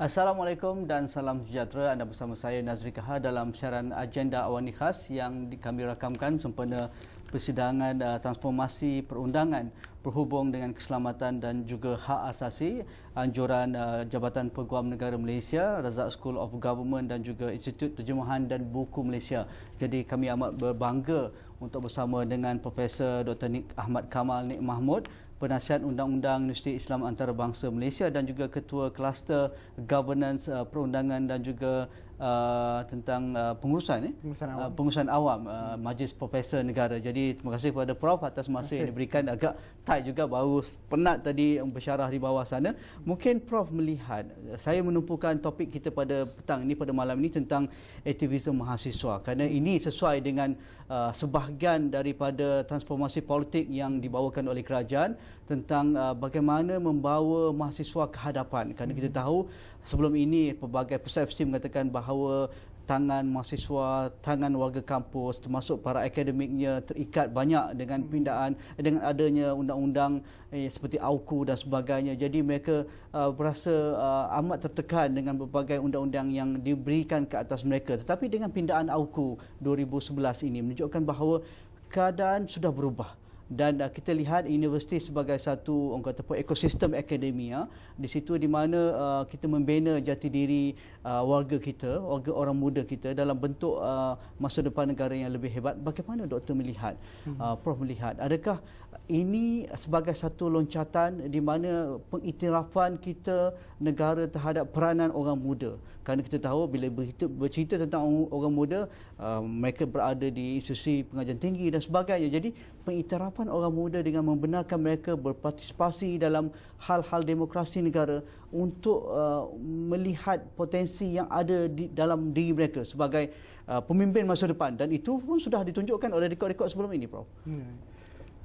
Assalamualaikum dan salam sejahtera. Anda bersama saya Nazri Kahar dalam siaran agenda awani khas yang kami rakamkan sempena persidangan uh, transformasi perundangan berhubung dengan keselamatan dan juga hak asasi anjuran uh, Jabatan Peguam Negara Malaysia, Razak School of Government dan juga Institut Terjemahan dan Buku Malaysia. Jadi kami amat berbangga untuk bersama dengan Profesor Dr. Nik Ahmad Kamal Nik Mahmud penasihat undang-undang Universiti Islam Antarabangsa Malaysia dan juga ketua kluster governance uh, perundangan dan juga uh, tentang uh, pengurusan eh? Pengurusan awam, uh, pengurusan awam uh, Majlis Profesor Negara. Jadi terima kasih kepada Prof atas masa yang diberikan. Agak tight juga baru penat tadi bersyarah di bawah sana. Mungkin Prof melihat saya menumpukan topik kita pada petang ini pada malam ini tentang aktivisme mahasiswa. Kerana ini sesuai dengan uh, sebahagian daripada transformasi politik yang dibawakan oleh kerajaan tentang uh, bagaimana membawa mahasiswa ke hadapan kerana kita tahu sebelum ini pelbagai persepsi mengatakan bahawa tangan mahasiswa, tangan warga kampus termasuk para akademiknya terikat banyak dengan pindaan dengan adanya undang-undang eh, seperti AUKU dan sebagainya. Jadi mereka uh, berasa uh, amat tertekan dengan berbagai undang-undang yang diberikan ke atas mereka. Tetapi dengan pindaan AUKU 2011 ini menunjukkan bahawa keadaan sudah berubah dan uh, kita lihat universiti sebagai satu orang kata apa ekosistem akademia di situ di mana uh, kita membina jati diri uh, warga kita warga orang muda kita dalam bentuk uh, masa depan negara yang lebih hebat. Bagaimana doktor melihat hmm. uh, prof melihat? Adakah ini sebagai satu loncatan di mana pengiktirafan kita negara terhadap peranan orang muda. Kerana kita tahu bila bercerita, bercerita tentang orang muda uh, mereka berada di institusi pengajian tinggi dan sebagainya. Jadi pengiktirafan orang muda dengan membenarkan mereka berpartisipasi dalam hal-hal demokrasi negara untuk uh, melihat potensi yang ada di dalam diri mereka sebagai uh, pemimpin masa depan. Dan itu pun sudah ditunjukkan oleh rekod-rekod sebelum ini prof. Hmm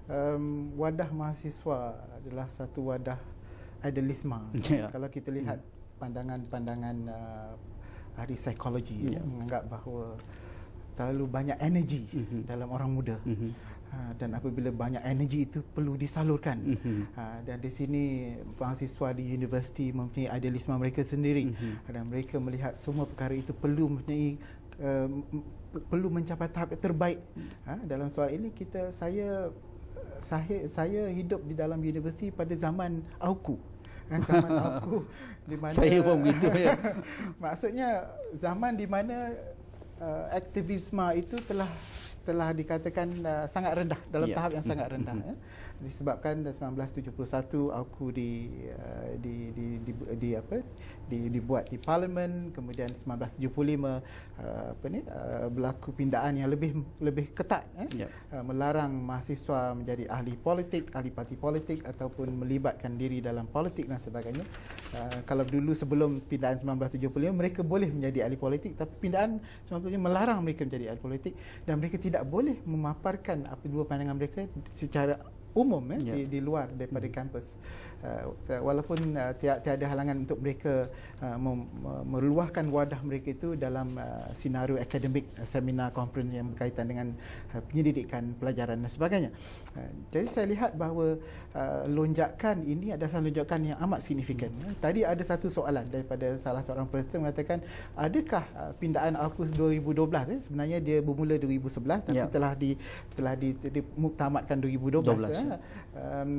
um, wadah mahasiswa adalah satu wadah idealisme. Yeah. Kalau kita lihat pandangan-pandangan uh, ahli psikologi yeah. menganggap bahawa terlalu banyak energi mm-hmm. dalam orang muda. Mm-hmm. Dan apabila banyak energi itu perlu disalurkan. Mm-hmm. Dan di sini mahasiswa di universiti mempunyai idealisme mereka sendiri mm-hmm. dan mereka melihat semua perkara itu perlu mempunyai uh, perlu mencapai tahap terbaik. Uh, dalam soal ini kita saya saya saya hidup di dalam universiti pada zaman AUKU kan zaman AUKU di mana saya pun begitu ya maksudnya zaman di mana uh, aktivisme itu telah telah dikatakan uh, sangat rendah dalam yeah. tahap yang sangat rendah mm-hmm. ya disebabkan 1971 aku di, uh, di, di, di di apa? Di dibuat di parlimen kemudian 1975 uh, apa ni uh, berlaku pindaan yang lebih lebih ketat eh? Yep. uh, melarang mahasiswa menjadi ahli politik ahli parti politik ataupun melibatkan diri dalam politik dan sebagainya. Uh, kalau dulu sebelum pindaan 1975 mereka boleh menjadi ahli politik tapi pindaan 1975 melarang mereka menjadi ahli politik dan mereka tidak boleh memaparkan apa dua pandangan mereka secara umum eh, yeah. di, di luar daripada hmm. kampus walaupun uh, tiada halangan untuk mereka uh, mem- meluahkan wadah mereka itu dalam uh, senario akademik uh, seminar conference yang berkaitan dengan uh, penyelidikan pelajaran dan sebagainya uh, jadi saya lihat bahawa uh, lonjakan ini adalah lonjakan yang amat signifikan hmm. tadi ada satu soalan daripada salah seorang peserta mengatakan adakah uh, pindaan AUKUS 2012 eh? sebenarnya dia bermula 2011 tapi yeah. telah di telah di, di, di muktamadkan 2012 um,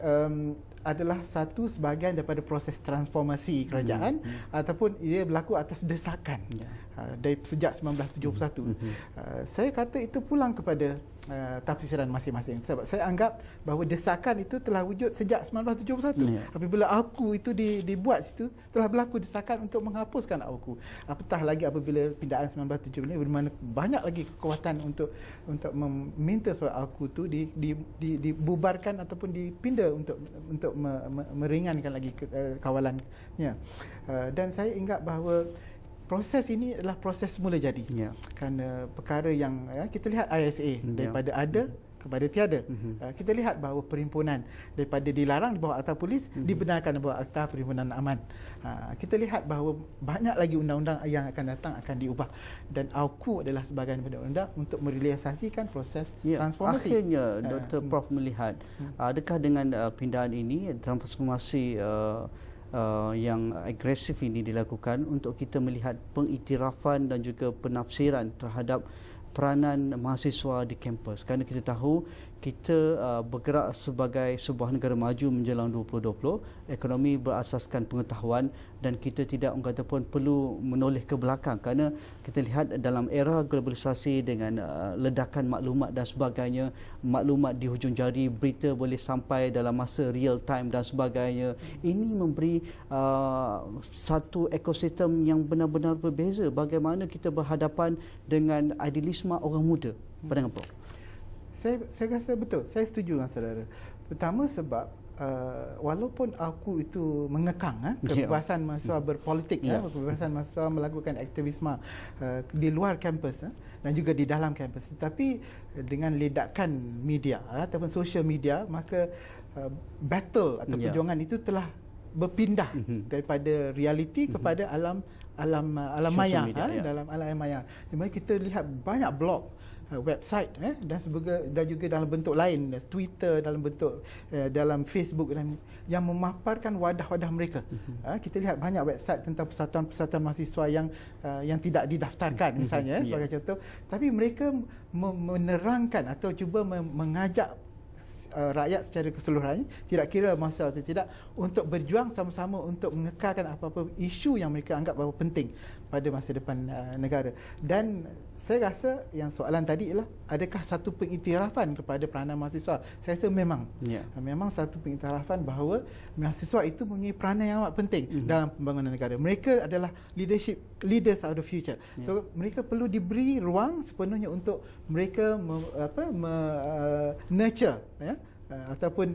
um, adalah satu sebahagian daripada proses transformasi kerajaan mm -hmm. ataupun ia berlaku atas desakan yeah. uh, dari sejak 1971. Mm -hmm. uh, saya kata itu pulang kepada uh, tafsiran masing-masing. Sebab saya anggap bahawa desakan itu telah wujud sejak 1971 yeah. apabila aku itu di, dibuat situ telah berlaku desakan untuk menghapuskan aku. Apatah lagi apabila pindaan 1970 ini bermakna banyak lagi kekuatan untuk untuk meminta supaya aku itu di, di, di, dibubarkan ataupun dipindah untuk untuk me, me, meringankan lagi ke, uh, kawalannya. Uh, dan saya ingat bahawa proses ini adalah proses semula jadi. Yeah. Kerana perkara yang ya, kita lihat ISA yeah. daripada ada kepada tiada. Mm-hmm. Uh, kita lihat bahawa perhimpunan daripada dilarang di bawah akta polis mm-hmm. dibenarkan di bawah akta perhimpunan aman. Uh, kita lihat bahawa banyak lagi undang-undang yang akan datang akan diubah dan AUKU adalah sebahagian daripada undang untuk merealisasikan proses yeah. transformasi. Akhirnya Dr. Uh, Prof melihat mm-hmm. adakah dengan uh, pindahan ini transformasi uh, uh, yang agresif ini dilakukan untuk kita melihat pengiktirafan dan juga penafsiran terhadap peranan mahasiswa di kampus. Kerana kita tahu kita uh, bergerak sebagai sebuah negara maju menjelang 2020 ekonomi berasaskan pengetahuan dan kita tidak kata pun perlu menoleh ke belakang. Kerana kita lihat dalam era globalisasi dengan uh, ledakan maklumat dan sebagainya maklumat di hujung jari berita boleh sampai dalam masa real time dan sebagainya ini memberi uh, satu ekosistem yang benar-benar berbeza bagaimana kita berhadapan dengan idealisme orang muda. Pandangan Prof saya saya rasa betul. Saya setuju dengan saudara. Pertama sebab uh, walaupun aku itu mengekang eh, ya. kebebasan yeah. mahasiswa hmm. berpolitik yeah. eh, kebebasan mahasiswa melakukan aktivisme uh, di luar kampus eh, dan juga di dalam kampus tetapi dengan ledakan media eh, ataupun social media maka uh, battle atau yeah. perjuangan itu telah berpindah mm-hmm. daripada realiti mm-hmm. kepada alam alam alam maya media, eh, yeah. dalam alam maya. Di mana kita lihat banyak blog Uh, website eh dan sebagai dan juga dalam bentuk lain Twitter dalam bentuk uh, dalam Facebook dan yang memaparkan wadah-wadah mereka. Uh-huh. Uh, kita lihat banyak website tentang persatuan-persatuan mahasiswa yang uh, yang tidak didaftarkan uh-huh. misalnya uh-huh. sebagai yeah. contoh tapi mereka menerangkan atau cuba mengajak uh, rakyat secara keseluruhannya tidak kira masa atau tidak untuk berjuang sama-sama untuk mengekalkan apa-apa isu yang mereka anggap bahawa penting pada masa depan uh, negara dan saya rasa yang soalan tadi ialah adakah satu pengiktirafan kepada peranan mahasiswa saya rasa memang yeah. memang satu pengiktirafan bahawa mahasiswa itu mempunyai peranan yang amat penting mm-hmm. dalam pembangunan negara mereka adalah leadership leaders of the future yeah. so mereka perlu diberi ruang sepenuhnya untuk mereka me, apa me, uh, nurture ya uh, ataupun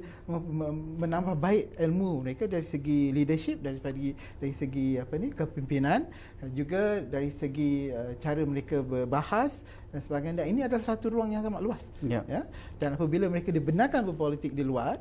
menambah baik ilmu mereka dari segi leadership dari segi dari segi apa ni kepimpinan juga dari segi uh, cara mereka berbahas dan sebagainya dan ini adalah satu ruang yang sangat luas yeah. ya dan apabila mereka dibenarkan berpolitik di luar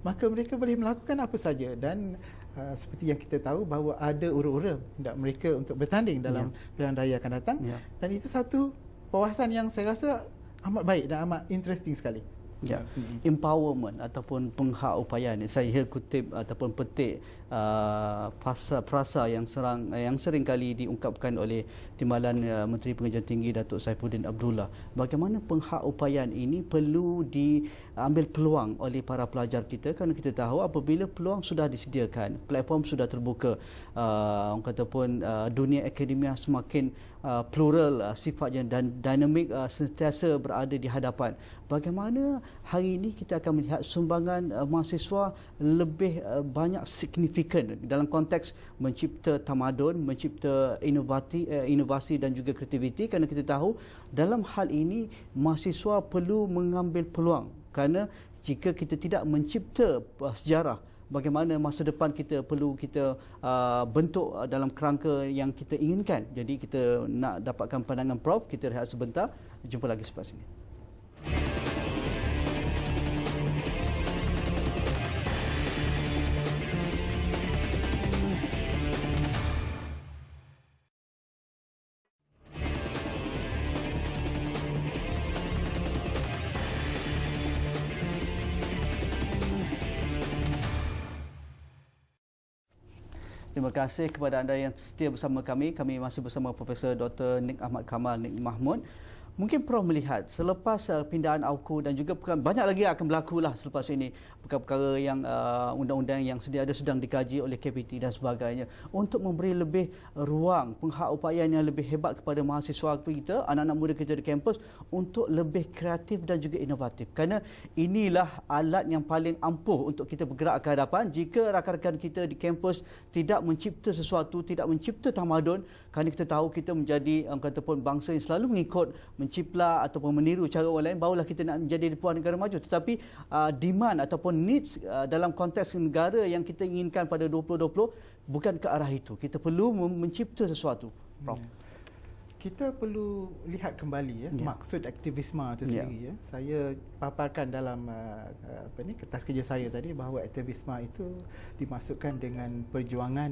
maka mereka boleh melakukan apa saja dan uh, seperti yang kita tahu bahawa ada ura-ura hendak mereka untuk bertanding dalam yeah. pilihan raya akan datang yeah. dan itu satu kawasan yang saya rasa amat baik dan amat interesting sekali Ya, empowerment ataupun penghak upayaan. Saya kutip ataupun petik uh, frasa, frasa yang serang yang sering kali diungkapkan oleh Timbalan uh, Menteri Pengajian Tinggi Datuk Saifuddin Abdullah. Bagaimana penghak upayaan ini perlu diambil peluang oleh para pelajar kita kerana kita tahu apabila peluang sudah disediakan, platform sudah terbuka, uh, orang kata pun uh, dunia akademia semakin uh, plural uh, sifatnya dan dinamik uh, sentiasa berada di hadapan. Bagaimana hari ini kita akan melihat sumbangan uh, mahasiswa lebih uh, banyak signifikan dalam konteks mencipta tamadun, mencipta inovasi, uh, inovasi dan juga kreativiti kerana kita tahu dalam hal ini mahasiswa perlu mengambil peluang kerana jika kita tidak mencipta uh, sejarah bagaimana masa depan kita perlu kita uh, bentuk uh, dalam kerangka yang kita inginkan. Jadi kita nak dapatkan pandangan Prof, kita rehat sebentar. Jumpa lagi selepas ini. Terima kasih kepada anda yang setia bersama kami. Kami masih bersama Profesor Dr. Nik Ahmad Kamal Nik Mahmud. Mungkin Prof melihat selepas uh, pindahan AUKU dan juga banyak lagi akan berlaku lah selepas ini. Perkara-perkara yang uh, undang-undang yang sedia ada sedang dikaji oleh KPT dan sebagainya. Untuk memberi lebih ruang penghak upaya yang lebih hebat kepada mahasiswa kita, anak-anak muda kita di kampus untuk lebih kreatif dan juga inovatif. Kerana inilah alat yang paling ampuh untuk kita bergerak ke hadapan. Jika rakan-rakan kita di kampus tidak mencipta sesuatu, tidak mencipta tamadun kerana kita tahu kita menjadi orang kata pun bangsa yang selalu mengikut mencipla ataupun meniru cara orang lain barulah kita nak menjadi sebuah negara maju tetapi uh, demand ataupun needs uh, dalam konteks negara yang kita inginkan pada 2020 bukan ke arah itu kita perlu mencipta sesuatu prof yeah. kita perlu lihat kembali ya yeah. maksud aktivisme itu ya. sendiri yeah. ya saya paparkan dalam uh, apa ni kertas kerja saya tadi bahawa aktivisme itu dimasukkan dengan perjuangan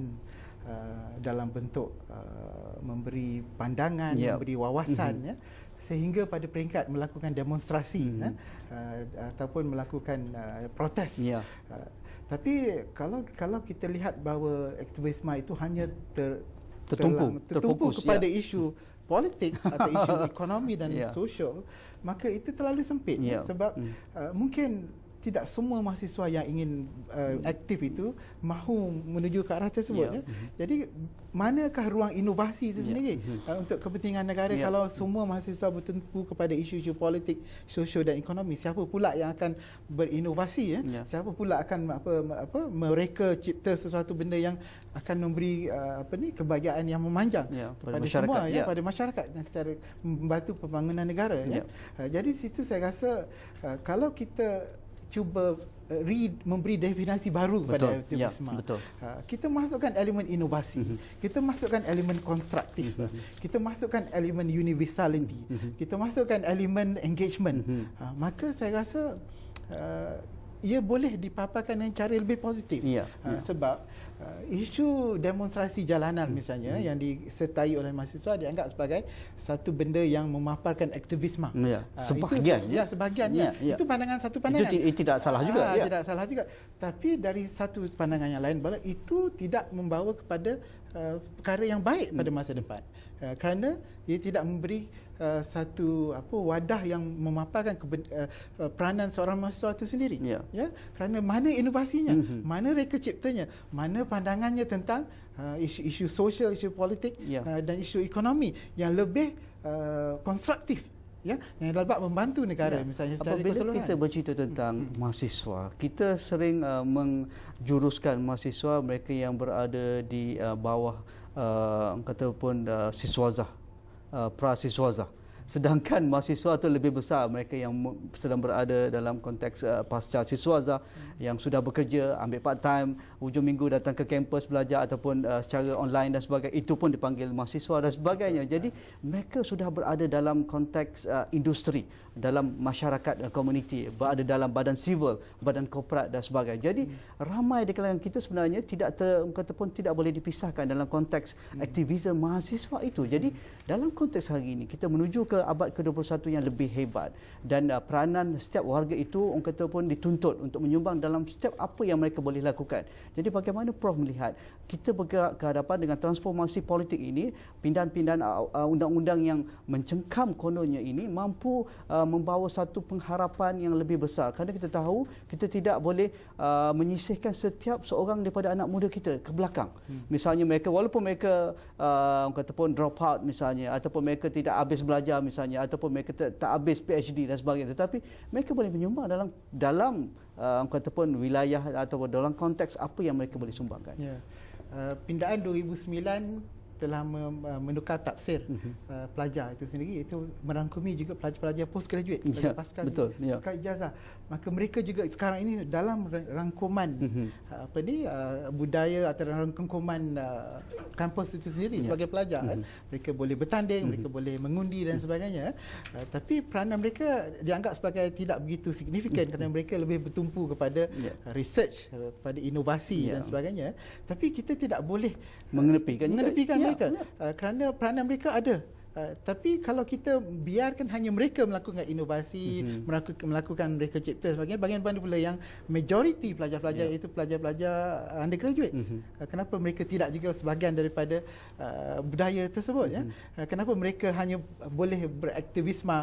Uh, dalam bentuk uh, memberi pandangan, yep. memberi wawasan mm-hmm. ya sehingga pada peringkat melakukan demonstrasi hmm. eh, uh, ataupun melakukan uh, protes. Yeah. Uh, Tapi kalau kalau kita lihat bahawa aktivisme itu hanya ter, tertumpu, tertumpu, tertumpu terfokus, kepada ya. isu politik atau isu ekonomi dan Ya. sosial, maka itu terlalu sempit Ya. sebab Hmm. uh, mungkin tidak semua mahasiswa yang ingin uh, aktif itu mahu menuju ke arah tersebut Ya. ya. Jadi manakah ruang inovasi itu Ya. sendiri Mhm. uh, untuk kepentingan negara Ya. kalau semua mahasiswa bertumpu kepada isu-isu politik, sosial dan ekonomi siapa pula yang akan berinovasi ya? Ya. Siapa pula akan apa apa mereka cipta sesuatu benda yang akan memberi uh, apa ni kebahagiaan yang memanjang Ya, pada kepada masyarakat, semua ya, ya. pada masyarakat dan secara membantu pembangunan negara ya. Ya. Uh, jadi situ saya rasa uh, kalau kita cuba uh, re, memberi definisi baru kepada Betul, ya, aktivisme. betul. Uh, kita masukkan elemen inovasi, Mhm. kita masukkan elemen konstruktif, kita masukkan elemen universality, Mhm. kita masukkan elemen engagement. Mhm. Uh, maka saya rasa uh, ia boleh dipaparkan dengan cara lebih positif. Ya, Uh, ya. Sebab uh, isu demonstrasi jalanan misalnya Mhm. yang disertai oleh mahasiswa dianggap sebagai satu benda yang memaparkan aktivisme. Ya, Ah, sebahagian, itu, ya. ya sebahagian Ya, ya, ya. Itu pandangan satu Itu pandangan. ti- tidak salah juga, Ah, ya. Tidak salah juga. Tapi dari satu pandangan yang lain bahawa itu tidak membawa kepada uh, perkara yang baik pada masa depan. Uh, kerana ia tidak memberi uh, satu apa wadah yang memaparkan keben, uh, uh, peranan seorang mahasiswa itu sendiri. Ya. Ya, kerana mana inovasinya, Mhm. mana reka ciptanya, mana pandangannya tentang uh, isu-isu sosial, isu politik Ya. uh, dan isu ekonomi yang lebih uh, konstruktif ya yang dapat membantu negara Ya. misalnya secara Apabila keseluruhan. kita bercerita tentang mahasiswa, kita sering uh, menjuruskan mahasiswa mereka yang berada di uh, bawah uh, kata pun uh, siswazah, uh, pra siswazah. Sedangkan mahasiswa itu lebih besar mereka yang sedang berada dalam konteks uh, pasca siswazah yang sudah bekerja, ambil part time, hujung minggu datang ke kampus belajar ataupun uh, secara online dan sebagainya. Itu pun dipanggil mahasiswa dan sebagainya. Jadi mereka sudah berada dalam konteks uh, industri, dalam masyarakat uh, komuniti, berada dalam badan sivil, badan korporat dan sebagainya. Jadi ramai di kalangan kita sebenarnya tidak ter, kata pun tidak boleh dipisahkan dalam konteks aktivisme mahasiswa itu. Jadi dalam konteks hari ini kita menuju ke abad ke-21 yang lebih hebat dan uh, peranan setiap warga itu orang kata pun dituntut untuk menyumbang dalam setiap apa yang mereka boleh lakukan. Jadi bagaimana Prof melihat kita bergerak ke hadapan dengan transformasi politik ini, pindahan-pindahan uh, uh, undang-undang yang mencengkam kononnya ini mampu uh, membawa satu pengharapan yang lebih besar. Kerana kita tahu kita tidak boleh uh, menyisihkan setiap seorang daripada anak muda kita ke belakang. Hmm. Misalnya mereka walaupun mereka uh, kata pun drop out misalnya ataupun mereka tidak habis belajar misalnya ataupun mereka tak, tak habis PhD dan sebagainya tetapi mereka boleh menyumbang dalam dalam uh, kata pun wilayah atau dalam konteks apa yang mereka boleh sumbangkan. Ya. Uh, pindaan 2009 telah uh, menukar tafsir uh, pelajar itu sendiri. Itu merangkumi juga pelajar-pelajar postgraduate pelajar Ya, pasca betul, ya. pasca ijazah maka mereka juga sekarang ini dalam ra- rangkuman Mhm. uh, apa ni uh, budaya atau rangkuman uh, kampus itu sendiri Ya. sebagai pelajar Mhm. eh. mereka boleh bertanding Mhm. mereka boleh mengundi dan sebagainya uh, tapi peranan mereka dianggap sebagai tidak begitu signifikan kerana mereka lebih bertumpu kepada Ya. uh, research uh, kepada inovasi Ya. dan sebagainya tapi kita tidak boleh Mengenepikan juga. mengenepikan Ya, mereka ya. Uh, kerana peranan mereka ada Uh, tapi kalau kita biarkan hanya mereka melakukan inovasi, Mhm. melakukan, melakukan mereka cipta sebagainya, bagian-bagian pula yang majoriti pelajar-pelajar Ya. itu pelajar-pelajar uh, undergraduates. Mhm. Uh, kenapa mereka tidak juga sebahagian daripada uh, budaya tersebut ya? Mhm. Uh, kenapa mereka hanya boleh beraktivisme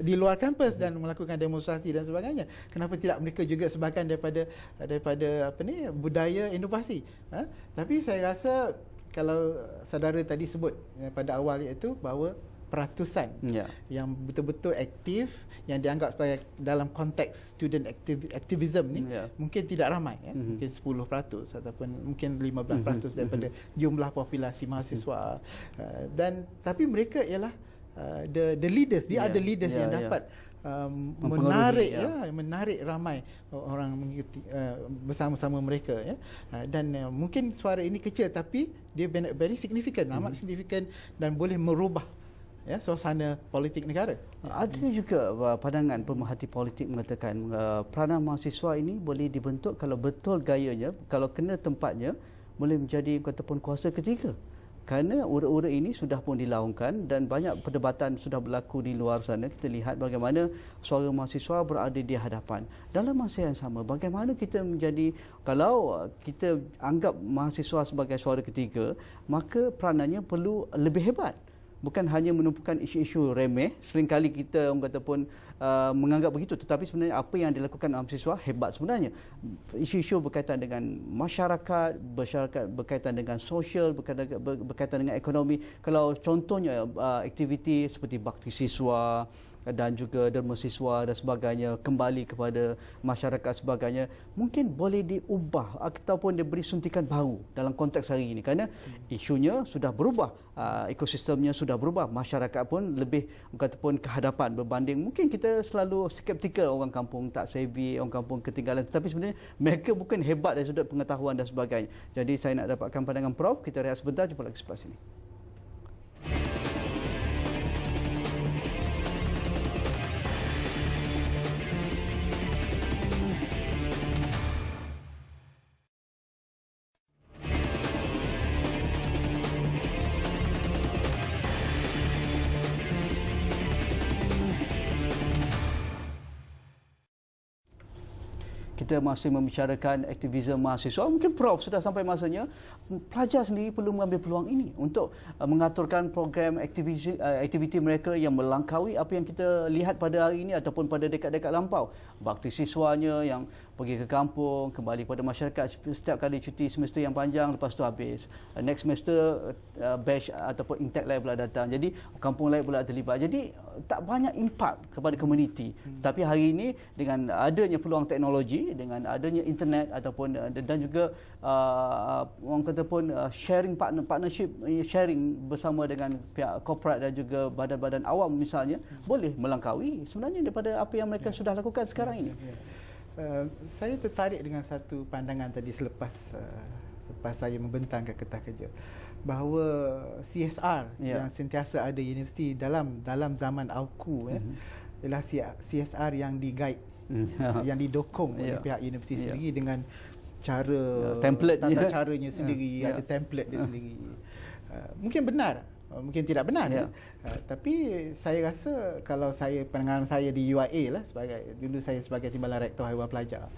di luar kampus Mhm. dan melakukan demonstrasi dan sebagainya? Kenapa tidak mereka juga sebahagian daripada daripada apa ni budaya inovasi? Ha? Tapi saya rasa kalau saudara tadi sebut eh, pada awal iaitu bahawa peratusan Ya. yang betul-betul aktif yang dianggap sebagai dalam konteks student activ- activism ni Ya. mungkin tidak ramai ya. Mhm. mungkin 10% ataupun mungkin 15% Mhm. daripada jumlah populasi mahasiswa uh, dan tapi mereka ialah uh, the the leaders dia Ya, ada leaders ya, yang ya. dapat um, menarik ya. ya. menarik ramai orang mengikuti uh, bersama-sama mereka ya uh, dan uh, mungkin suara ini kecil tapi dia very- significant amat Mhm. signifikan dan boleh merubah ya suasana politik negara Ada juga uh, pandangan pemerhati politik mengatakan uh, peranan mahasiswa ini boleh dibentuk kalau betul gayanya, kalau kena tempatnya boleh menjadi kata pun kuasa ketiga. Kerana urut-urut ini sudah pun dilaungkan dan banyak perdebatan sudah berlaku di luar sana. Kita lihat bagaimana suara mahasiswa berada di hadapan. Dalam masa yang sama bagaimana kita menjadi kalau kita anggap mahasiswa sebagai suara ketiga maka peranannya perlu lebih hebat bukan hanya menumpukan isu-isu remeh seringkali kita orang kata pun uh, menganggap begitu. Tetapi sebenarnya apa yang dilakukan mahasiswa hebat sebenarnya. Isu-isu berkaitan dengan masyarakat masyarakat berkaitan dengan sosial berkaitan, berkaitan dengan ekonomi. Kalau contohnya uh, aktiviti seperti bakti siswa dan juga derma siswa dan sebagainya kembali kepada masyarakat sebagainya mungkin boleh diubah ataupun diberi suntikan baru dalam konteks hari ini. Kerana isunya sudah berubah uh, ekosistemnya sudah berubah masyarakat pun lebih kata pun kehadapan berbanding. Mungkin kita selalu skeptikal orang kampung tak savvy orang kampung ketinggalan. Tetapi sebenarnya mereka bukan hebat dari sudut pengetahuan dan sebagainya. Jadi saya nak dapatkan pandangan prof kita rehat sebentar jumpa lagi selepas ini kita masih membicarakan aktivisme mahasiswa. Mungkin Prof sudah sampai masanya pelajar sendiri perlu mengambil peluang ini untuk uh, mengaturkan program aktiviti, uh, aktiviti mereka yang melangkaui apa yang kita lihat pada hari ini ataupun pada dekat-dekat lampau. Bakti siswanya yang pergi ke kampung, kembali kepada masyarakat setiap kali cuti semester yang panjang lepas tu habis. Uh, next semester uh, batch ataupun intake lain pula datang. Jadi kampung lain pula terlibat. Jadi tak banyak impak kepada komuniti. Hmm. Tapi hari ini dengan adanya peluang teknologi, dengan adanya internet ataupun dan juga uh, orang kata pun uh, sharing partner partnership sharing bersama dengan pihak korporat dan juga badan-badan awam misalnya hmm. boleh melangkaui sebenarnya daripada apa yang mereka yeah. sudah lakukan sekarang ini. Yeah. Uh, saya tertarik dengan satu pandangan tadi selepas uh, selepas saya membentangkan ketah kerja bahawa CSR yeah. yang sentiasa ada universiti dalam dalam zaman AUKU mm-hmm. eh, ialah CSR yang diguide mm-hmm. yang didokong yeah. oleh pihak universiti yeah. sendiri dengan cara yeah, template tata caranya sendiri yeah. ada template dia sendiri uh, mungkin benar uh, mungkin tidak benar yeah. uh, tapi saya rasa kalau saya pengalaman saya di UIA lah sebagai dulu saya sebagai timbalan rektor haiwan pelajar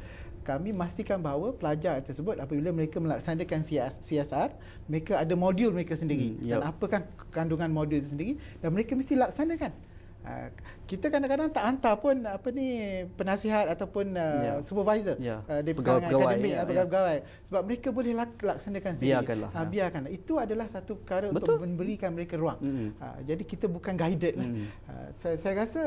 kami memastikan bahawa pelajar tersebut apabila mereka melaksanakan CSR mereka ada modul mereka sendiri hmm, yep. dan apa kan kandungan modul itu sendiri dan mereka mesti laksanakan Uh, kita kadang-kadang tak hantar pun apa ni penasihat ataupun uh, yeah. supervisor yeah. uh, di pegawai akademik yeah, pegawai yeah. sebab mereka boleh lak- laksanakan sendiri biarkanlah uh, biarkan itu adalah satu perkara Betul. untuk memberikan mereka ruang mm-hmm. uh, jadi kita bukan guided lah uh, saya, saya rasa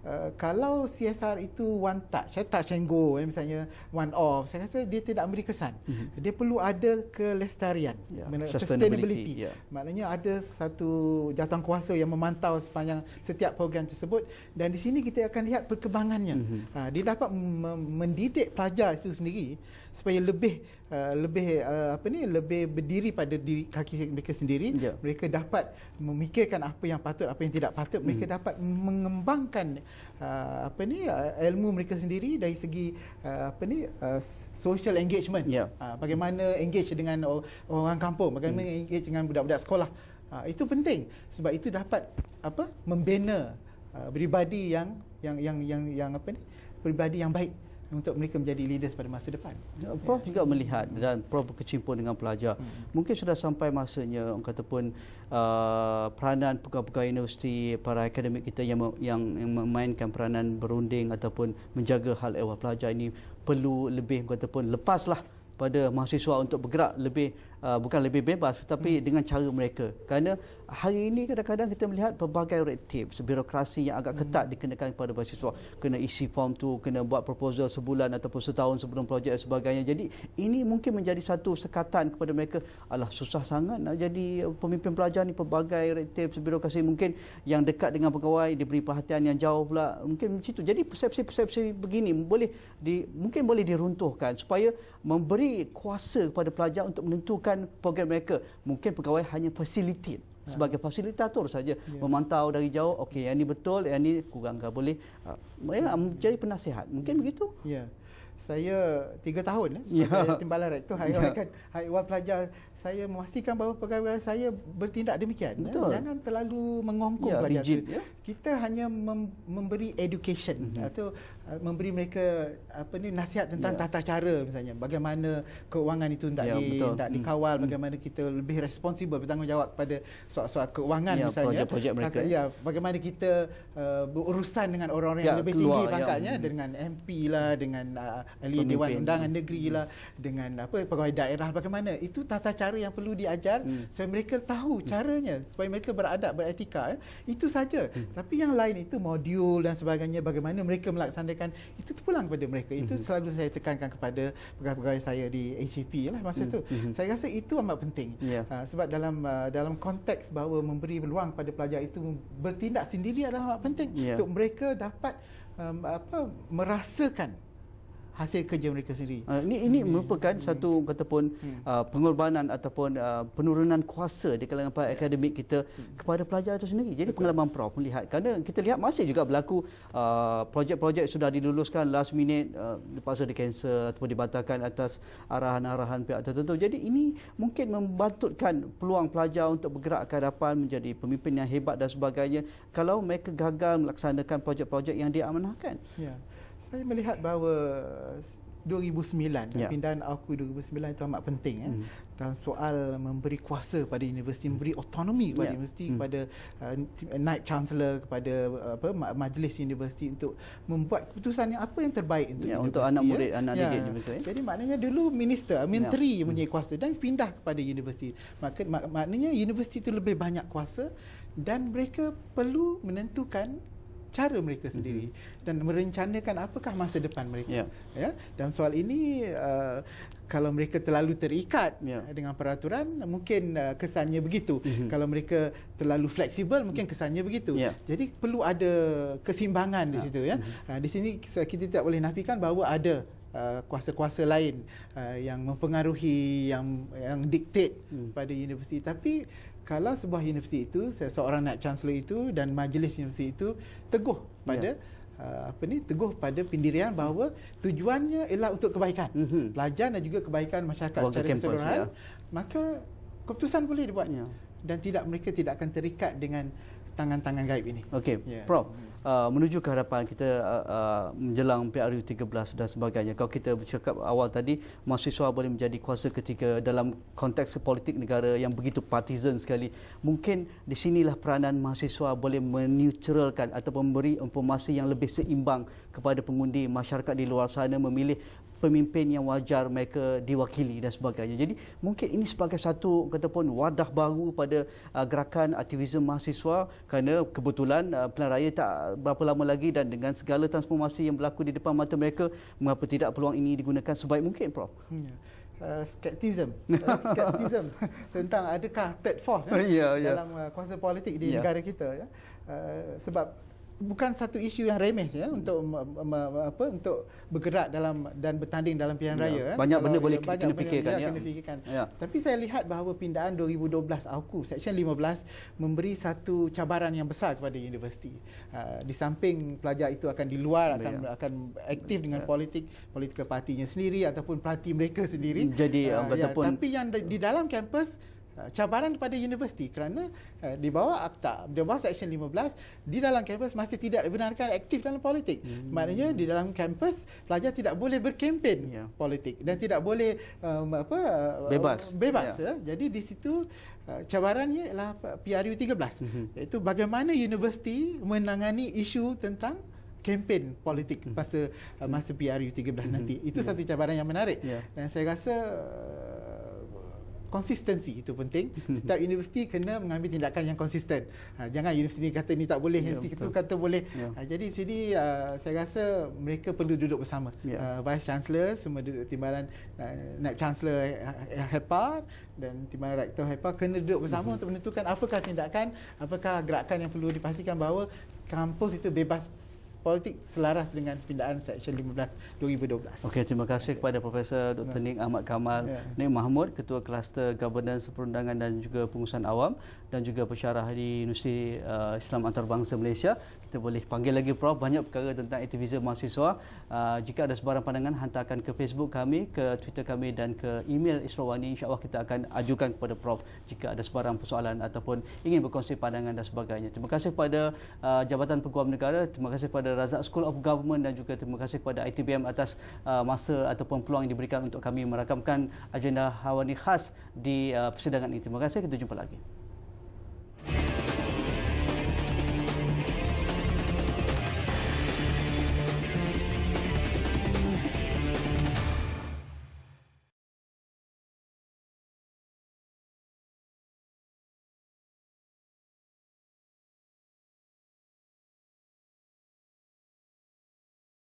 Uh, kalau CSR itu one touch, saya touch and go, eh, misalnya one off, saya rasa dia tidak memberi kesan. Mm-hmm. Dia perlu ada kelestarian, yeah. sustainability. sustainability. Yeah. Maknanya ada satu jawatan kuasa yang memantau sepanjang setiap program tersebut dan di sini kita akan lihat perkembangannya. Mm-hmm. Ha, dia dapat mendidik pelajar itu sendiri supaya lebih uh, lebih uh, apa ni lebih berdiri pada diri kaki mereka sendiri yeah. mereka dapat memikirkan apa yang patut apa yang tidak patut mereka mm. dapat mengembangkan uh, apa ni uh, ilmu mereka sendiri dari segi uh, apa ni uh, social engagement yeah. uh, bagaimana engage dengan orang kampung bagaimana mm. engage dengan budak-budak sekolah uh, itu penting sebab itu dapat apa membina uh, peribadi yang yang yang yang yang apa ni peribadi yang baik untuk mereka menjadi leaders pada masa depan. Ya, Prof ya. juga melihat dan Prof berkecimpung dengan pelajar. Hmm. Mungkin sudah sampai masanya orang kata pun uh, peranan pegawai-pegawai universiti para akademik kita yang yang yang memainkan peranan berunding ataupun menjaga hal ehwal pelajar ini perlu lebih orang kata pun lepaslah pada mahasiswa untuk bergerak lebih uh, bukan lebih bebas tetapi hmm. dengan cara mereka kerana hari ini kadang-kadang kita melihat pelbagai red tape birokrasi yang agak hmm. ketat hmm. dikenakan kepada mahasiswa kena isi form tu kena buat proposal sebulan ataupun setahun sebelum projek dan sebagainya jadi ini mungkin menjadi satu sekatan kepada mereka alah susah sangat nak jadi pemimpin pelajar ni pelbagai red tape birokrasi mungkin yang dekat dengan pegawai diberi perhatian yang jauh pula mungkin macam itu jadi persepsi-persepsi begini boleh di mungkin boleh diruntuhkan supaya memberi kuasa kepada pelajar untuk menentukan program mereka. Mungkin pegawai hanya facilitate ya. sebagai fasilitator saja ya. memantau dari jauh okey yang ini betul yang ini kurang tak boleh uh, ya, menjadi penasihat mungkin hmm. begitu ya saya tiga tahun eh, sebagai ya. timbalan rektor haiwan ya. kan haiwan pelajar saya memastikan bahawa pegawai saya bertindak demikian. Betul. Ya. Jangan terlalu mengongkong Ya, pelajar rigid, ya. Kita hanya mem- memberi education Mhm. atau uh, memberi mereka apa ni nasihat tentang Ya. tata cara misalnya bagaimana keuangan itu hendak Ya, di betul. Hmm. dikawal, Hmm. bagaimana kita lebih responsibel bertanggungjawab pada soal-soal keuangan Ya, misalnya. projek-projek mereka, Maka, ya, bagaimana kita uh, berurusan dengan orang-orang Ya, yang lebih keluar, tinggi ya. pangkatnya Hmm. dengan MP lah, dengan uh, ahli Dewan Pemimpin. Undangan Negeri lah, dengan apa pegawai daerah bagaimana. Itu tata cara yang perlu diajar Hmm. supaya mereka tahu caranya, supaya mereka beradab, beretika. Eh. Itu saja. Hmm. Tapi yang lain itu modul dan sebagainya, bagaimana mereka melaksanakan, itu terpulang kepada mereka. Itu Hmm. selalu saya tekankan kepada pegawai-pegawai saya di ACP lah masa Hmm. itu. Hmm. Saya rasa itu amat penting. Ya. Uh, sebab dalam uh, dalam konteks bahawa memberi peluang pada pelajar itu bertindak sendiri adalah amat penting Ya. untuk mereka dapat um, apa merasakan hasil kerja mereka sendiri. Uh, ini ini merupakan satu kataupun Hmm. uh, pengorbanan ataupun uh, penurunan kuasa di kalangan para akademik kita kepada pelajar itu sendiri. Jadi pengalaman Prof melihat kerana kita lihat masih juga berlaku uh, projek-projek sudah diluluskan last minute uh, terpaksa di cancel ataupun dibatalkan atas arahan-arahan pihak tertentu. Jadi ini mungkin membantutkan peluang pelajar untuk bergerak ke hadapan menjadi pemimpin yang hebat dan sebagainya kalau mereka gagal melaksanakan projek-projek yang diamanahkan. Ya. Saya melihat bahawa 2009 Ya. pindahan AUKU 2009 itu amat penting eh Hmm. dalam soal memberi kuasa pada universiti memberi autonomi kepada Ya. universiti Hmm. kepada uh, naib chancellor kepada uh, apa ma- majlis universiti untuk membuat keputusan yang apa yang terbaik untuk Ya, universiti, untuk anak ya. murid, anak Ya. didik mereka, ya. Jadi maknanya dulu minister menteri Ya. mempunyai kuasa dan pindah kepada universiti. Maka mak- maknanya universiti itu lebih banyak kuasa dan mereka perlu menentukan cara mereka sendiri dan merencanakan apakah masa depan mereka. Ya. Ya, dalam soal ini uh, kalau mereka terlalu terikat Ya. dengan peraturan mungkin uh, kesannya begitu. Mhm. Kalau mereka terlalu fleksibel mungkin kesannya begitu. Ya. Jadi perlu ada keseimbangan di Ya. situ ya. Uh, di sini kita tidak boleh nafikan bahawa ada uh, kuasa-kuasa lain uh, yang mempengaruhi yang yang diktate Hmm. pada universiti tapi kalau sebuah universiti itu se- seorang naib chancellor itu dan majlis universiti itu teguh pada uh, apa ni teguh pada pendirian bahawa tujuannya ialah untuk kebaikan Mhm. pelajar dan juga kebaikan masyarakat Warga secara keseluruhan ya. maka keputusan boleh dibuat Ya. dan tidak mereka tidak akan terikat dengan tangan-tangan gaib ini Okey, Ya. Prof. Uh, menuju ke hadapan kita uh, uh, menjelang PRU 13 dan sebagainya. Kalau kita bercakap awal tadi, mahasiswa boleh menjadi kuasa ketika dalam konteks politik negara yang begitu partisan sekali. Mungkin di sinilah peranan mahasiswa boleh meneutralkan ataupun memberi informasi yang lebih seimbang kepada pengundi masyarakat di luar sana memilih pemimpin yang wajar mereka diwakili dan sebagainya. Jadi mungkin ini sebagai satu kataupun wadah baru pada uh, gerakan aktivisme mahasiswa kerana kebetulan uh, pilihan raya tak berapa lama lagi dan dengan segala transformasi yang berlaku di depan mata mereka mengapa tidak peluang ini digunakan sebaik mungkin Prof. Ya. Uh, skeptism uh, skeptism tentang adakah third force ya, Ya, ya. dalam uh, kuasa politik di Ya. negara kita ya. Uh, sebab bukan satu isu yang remeh ya untuk me, me, apa untuk bergerak dalam dan bertanding dalam pilihan Ya. raya ya. Banyak benda Kalau- boleh ya, kena fikirkan, ya, kena fikirkan. Ya. Tapi saya lihat bahawa pindahan 2012 AUKU Section 15 memberi satu cabaran yang besar kepada universiti. Uh, di samping pelajar itu akan di luar akan Ya. akan aktif dengan Ya. politik, political partinya sendiri ataupun parti mereka sendiri. Jadi, kata ya, tapi yang di dalam kampus cabaran kepada universiti kerana uh, di bawah akta di bawah section 15 di dalam kampus masih tidak dibenarkan aktif dalam politik. Hmm. Maknanya di dalam kampus pelajar tidak boleh berkempen Ya. politik dan tidak boleh um, apa uh, Bebas. bebas Ya. ya. Jadi di situ uh, cabarannya ialah PRU 13 Mhm. iaitu bagaimana universiti menangani isu tentang kempen politik masa uh, masa PRU 13 nanti. Itu satu cabaran yang menarik. Ya. Dan saya rasa konsistensi itu penting. Setiap universiti kena mengambil tindakan yang konsisten. Ha, jangan universiti ni kata ni tak boleh, Ya, universiti itu kata boleh. Ya. Ha, jadi sini uh, saya rasa mereka perlu duduk bersama. Ya. Uh, Vice Chancellor semua duduk timbalan uh, Naib Chancellor HEPA dan timbalan Rektor HEPA kena duduk bersama untuk menentukan apakah tindakan, apakah gerakan yang perlu dipastikan bahawa kampus itu bebas politik selaras dengan pindaan Seksyen 15 2012. Okey, terima kasih kepada Profesor Dr. Ning Ahmad Kamal Ya. Ning Mahmud, Ketua Kluster Governance Perundangan dan juga Pengurusan Awam dan juga pensyarah di Universiti uh, Islam Antarabangsa Malaysia. Kita boleh panggil lagi Prof banyak perkara tentang aktivisme mahasiswa. Uh, jika ada sebarang pandangan hantarkan ke Facebook kami, ke Twitter kami dan ke email Israwani. InsyaAllah kita akan ajukan kepada Prof jika ada sebarang persoalan ataupun ingin berkongsi pandangan dan sebagainya. Terima kasih kepada uh, Jabatan Peguam Negara, terima kasih kepada Razak School of Government dan juga terima kasih kepada ITBM atas uh, masa ataupun peluang yang diberikan untuk kami merakamkan agenda hawani khas di uh, persidangan ini. Terima kasih, kita jumpa lagi.